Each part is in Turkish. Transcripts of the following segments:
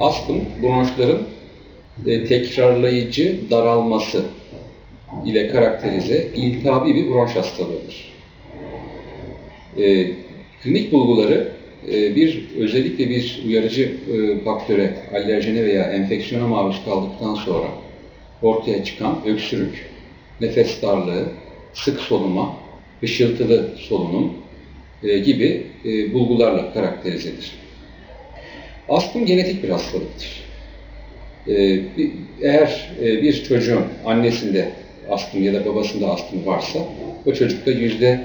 astım bronşların e, tekrarlayıcı daralması ile karakterize iltihabi bir bronş hastalığıdır. E, klinik bulguları e, bir özellikle bir uyarıcı e, faktöre, alerjene veya enfeksiyona maruz kaldıktan sonra ortaya çıkan öksürük, nefes darlığı, sık soluma, hışıltılı solunum e, gibi e, bulgularla karakterizedir. Astım genetik bir hastalıktır. E, bir- eğer e, bir çocuğun annesinde astım ya da babasında astım varsa o çocukta yüzde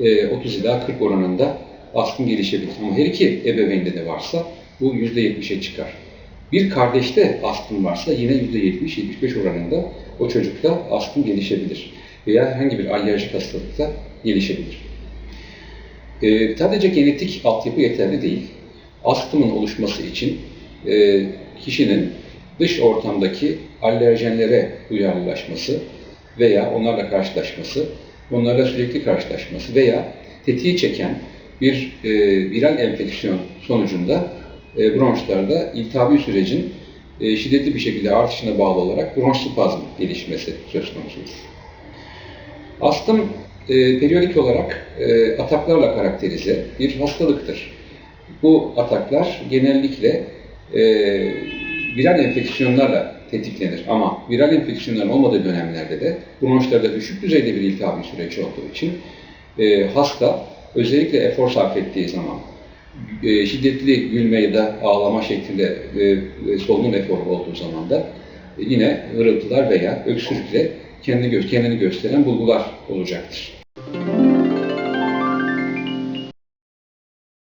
e, 30 ila 40 oranında astım gelişebilir. Ama her iki ebeveynde de varsa bu yüzde 70'e çıkar. Bir kardeşte astım varsa yine yüzde 70-75 oranında o çocukta astım gelişebilir. Veya herhangi bir alerjik hastalıkta gelişebilir. E, sadece genetik altyapı yeterli değil. Astımın oluşması için e, kişinin dış ortamdaki alerjenlere duyarlılaşması veya onlarla karşılaşması, onlarla sürekli karşılaşması veya tetiği çeken bir e, viral enfeksiyon sonucunda e, bronşlarda iltihabi sürecin e, şiddetli bir şekilde artışına bağlı olarak bronş spazm gelişmesi söz konusudur. Astım e, periyodik olarak e, ataklarla karakterize bir hastalıktır. Bu ataklar genellikle e, viral enfeksiyonlarla tetiklenir ama viral enfeksiyonların olmadığı dönemlerde de bronşlarda düşük düzeyde bir iltihabi süreç olduğu için e, hasta özellikle efor sarf ettiği zaman e, şiddetli gülme ya da ağlama şeklinde e, e, solunum eforu olduğu zaman da e, yine hırıltılar veya öksürükle kendini, kendini gösteren bulgular olacaktır.